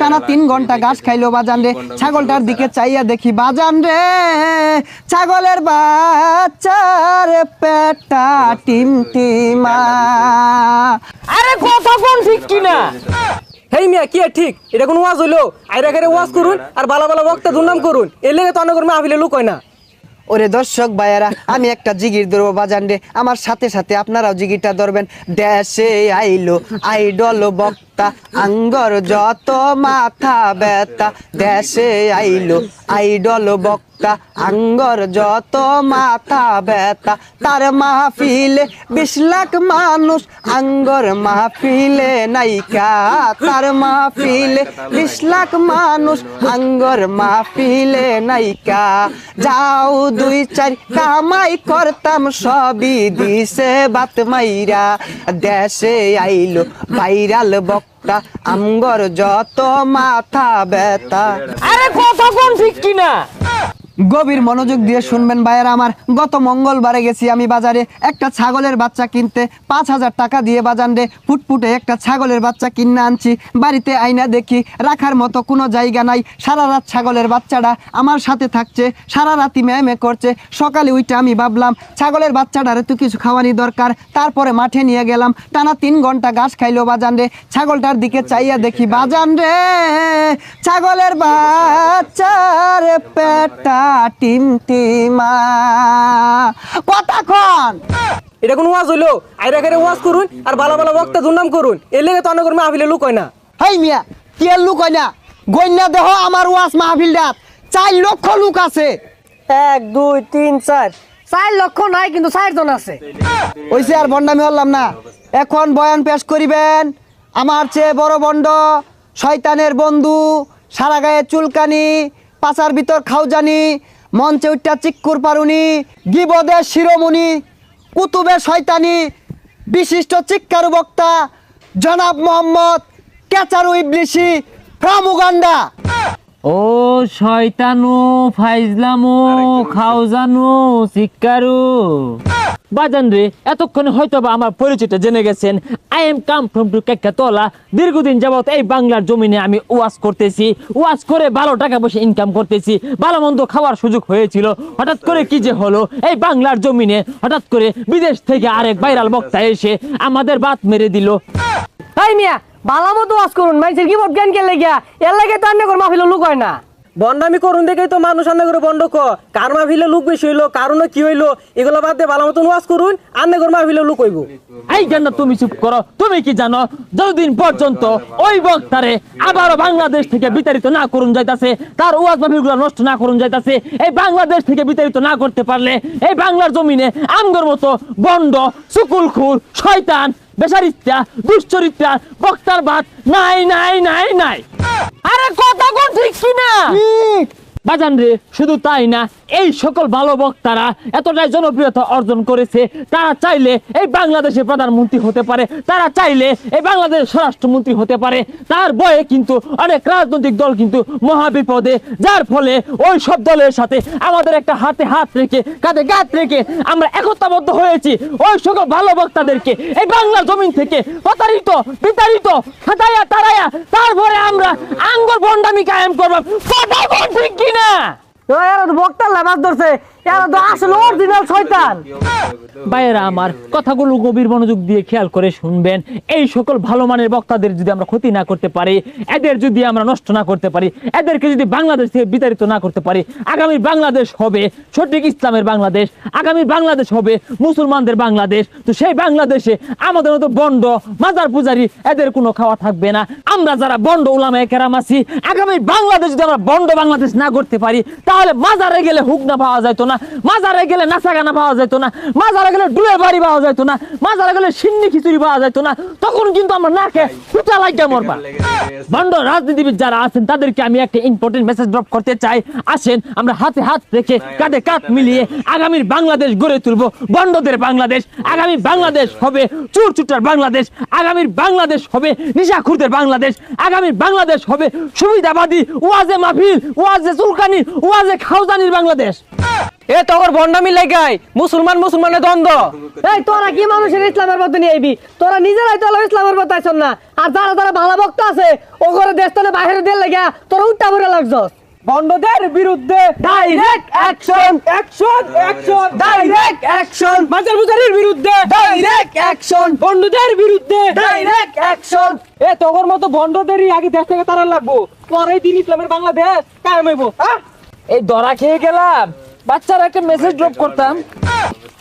টানা তিন ঘণ্টা ঘাস খাইলো বাজান রে। ছাগলটার দিকে চাইয়া দেখি বাজান রে ছাগলের বাচ্চার পেটা টিম টিমা আরে কথা কোন ঠিক কিনা হেই মিয়া কি ঠিক? এটা কোন ওয়াজ হইল? আইরা করে ওয়াজ করুন আর বালা বালা বক্তা দুর্নাম করুন। এর লেগে তো অনেক মাহফিলে লোক হয় না। ওরে দর্শক ভাইয়ারা আমি একটা জিগির ধরবো বাজান রে। আমার সাথে সাথে আপনারাও জিগিরটা ধরবেন। দেশে আইলো আইডল বক্তা আঙ্গর যত মাথা ব্যথা দেশে আইলো আইডল বক্তা, আঙ্গর যত মাথা ব্যথা তার মাহফিলে বিশ লাখ মানুষ, আঙ্গর মাহফিলে নাইকা তার মাহফিলে বিশ লাখ মানুষ, আঙ্গর মাহফিলে নাইকা যাও দুই চার, কামাই করতাম সবই দিছে বাত মাইরা। দেশে আইলো ভাইরাল বক্তা আঙ্গর যত মাথা ব্যথা। আরে কথা কোন ঠিক কিনা? গভীর মনোযোগ দিয়ে শুনবেন, ভাইয়েরা, আমার গত মঙ্গলবারে গেছি আমি বাজারে। একটা ছাগলের বাচ্চা কিনতে পাঁচ হাজার টাকা দিয়ে বাজান রে। ফুটফুটে একটা ছাগলের বাচ্চা কিনে আনছি। বাড়িতে আইনা দেখি, রাখার মতো কোনো জায়গা নাই। সারা রাত ছাগলের বাচ্চাটা আমার সাথে থাকছে, সারা রাতি ম্যামে করছে। সকালে উইটা আমি ভাবলাম, ছাগলের বাচ্চাটারে তো কিছু খাওয়ানি দরকার। তারপরে মাঠে নিয়ে গেলাম। টানা তিন ঘণ্টা ঘাস খাইলো বাজান রে। ছাগলটার দিকে চাইয়া দেখি, বাজান রে, ছাগলের বাচ্চার পেটা টিম টিমা কতক্ষণ এটা কোন ওয়াজ হইল? আইরা করে ওয়াজ করুন আর বালা বালা বক্তা দুর্নাম করুন। এর লেগে তো অনেক মাহফিলে লোক হয় না। হেই মিয়া কি আর লুক হয় না? গন্যা দেহ আমার ওয়াস মাহফিলটাত চার লক্ষ লোক আছে। এক দুই তিন চার। চার লক্ষ নাই কিন্তু চারজন আছে। ওইসে আর বন্ডামি হলাম না। এখন বয়ান পেশ করিবেন। আমার চেয়ে বড় বন্ড শয়তানের বন্ধু সারা গায়ে চুলকানি পাচার ভিতর খাউজানি মঞ্চে উঠটা চিক্কুর পারুনি গিবদের শিরোমণি কুতুবের শয়তানি বিশিষ্ট চিক্কারু বক্তা জনাব মোহাম্মদ কেচারু ইবলিশি ফ্রম উগান্ডা। ও শয়তানু ফাইজলামু খাওজানু শিকারু বাজান রে, এতক্ষণে হয়তো বা আমার পরিচয়টা জেনে গেছেন I am come from to কেকাতলা দীর্ঘদিন এই বাংলার জমিনে আমি করতেছি। করে ভালো টাকা পয়সা ইনকাম করতেছি। ভালো মন্দ খাওয়ার সুযোগ হয়েছিল। হঠাৎ করে কি যে হলো? এই বাংলার জমিনে হঠাৎ করে বিদেশ থেকে আরেক ভাইরাল বক্তা এসে আমাদের বাত মেরে দিল। মিয়া বালা মতো ওয়াজ করুন মানুষের কি জ্ঞান কে লেগিয়া? এর লাগে তো মাহফিলে লোক হয় না। বন্ডামি করুন দেখেই তো মানুষ আন্না করে বন্ড ক কার মাহফিলে লোক বেশি হইল কারণে কি হইল, এগুলো বাদ দিয়ে ভালো মতন ওয়াজ করুন আন্না করে মাহফিলে লোক হইব। এই জন্য তুমি চুপ করো। তুমি কি জানো, যতদিন পর্যন্ত ওই বক্তারে আবারও বাংলাদেশ থেকে বিতাড়িত না করুন যাইতাছে, তার ওয়াজ মাহফিলগুলো নষ্ট না করুন যাইতাছে, এই বাংলাদেশ থেকে বিতাড়িত না করতে পারলে এই বাংলার জমিনে আমগর মতো বন্ড, সুকুলখুর, শয়তান বেসারিত্রা দুশ্চরিত্রা, বক্তার বাদ নাই নাই নাই নাই। আরে কথা কোন ঠিক শুনা। বাজান রে শুধু তাই না এই সকল ভালো বক্তারা এতটাই জনপ্রিয়তা অর্জন করেছে, তারা চাইলে এই বাংলাদেশের প্রধানমন্ত্রী হতে পারে, তারা চাইলে এই বাংলাদেশের স্বরাষ্ট্রমন্ত্রী হতে পারে। তার বয়ে কিন্তু অনেক রাজনৈতিক দল কিন্তু মহা বিপদে যার ফলে ওই সব দলের সাথে আমাদের একটা হাতে হাত রেখে, কাঁধে গাত রেখে আমরা একতাবদ্ধ হয়েছি। ওই সকল ভালো বক্তাদেরকে এই বাংলার জমিন থেকে প্রতারিত, বিতাড়িত খাতাইয়া তারাইয়া তারপরে আমরা আঙ্গুর ভণ্ডামি কায়েম করব। ঠিক কিনা? বক্তার লাভাস ধরছে। মুসলমানদের বাংলাদেশ। তো সেই বাংলাদেশে আমাদের মতো বন্ড, মাজার পূজারি, এদের কোনো খাওয়া থাকবে না। আমরা যারা বন্ড উলামায়ে কেরাম আছি, আগামী বাংলাদেশ যদি আমরা বন্ড বাংলাদেশ না করতে পারি, তাহলে মাজারে গেলে হুকনা পাওয়া যেত না। মাজারে গেলে নাচাগানা পাওয়া যেত না মাজারে গেলে ডুয়ে বাড়ি পাওয়া যেত না মাজারে গেলে সিন্নি খিচুড়ি পাওয়া যেত না তখন কিন্তু আমরা না খেয়ে ফুটা লাগিয়া মরবা বন্ড রাজনীতিবিদ যারা আছেন তাদেরকে আমি একটা ইম্পর্টেন্ট মেসেজ ড্রপ করতে চাই। আসেন আমরা হাতে হাত রেখে কাঁধে কাঁধ মিলিয়ে আগামীর বাংলাদেশ গড়ে তুলবো বন্ডদের বাংলাদেশ। আগামী বাংলাদেশ হবে চুর চুটার বাংলাদেশ আগামীর বাংলাদেশ হবে নিশাখুরদের বাংলাদেশ আগামীর বাংলাদেশ হবে সুবিধাবাদী ওয়াজে মাহফিল ওয়াজে চুলকানি ওয়াজে খাউজানির বাংলাদেশ। এ তোর বন্ডামি লাগাই। মুসলমান মুসলমানের দ্বন্দ্ব। এই, তোরা কি মানুষের ইসলামের মধ্যে নিয়ে তোরা নিজেরাই তো ইসলামের মধ্যে আইছন না। আর যারা যারা ভালো ভক্ত আছে ও করে দেশ তাহলে বাইরে দিয়ে করে লাগছস। বন্ডদের বিরুদ্ধে direct action action action direct action বিরুদ্ধে ডাইরেক্ট অ্যাকশন বন্ডদের বিরুদ্ধে ডাইরেক্ট অ্যাকশন এ তোর মতো বন্ডদেরই আগে দেশ থেকে তারা লাগবো। পরেই দিন ইসলামের বাংলাদেশ কায়েম হইব। এই দরা খেয়ে গেলাম। বাচ্চারা একটা মেসেজ ড্রপ করতাম।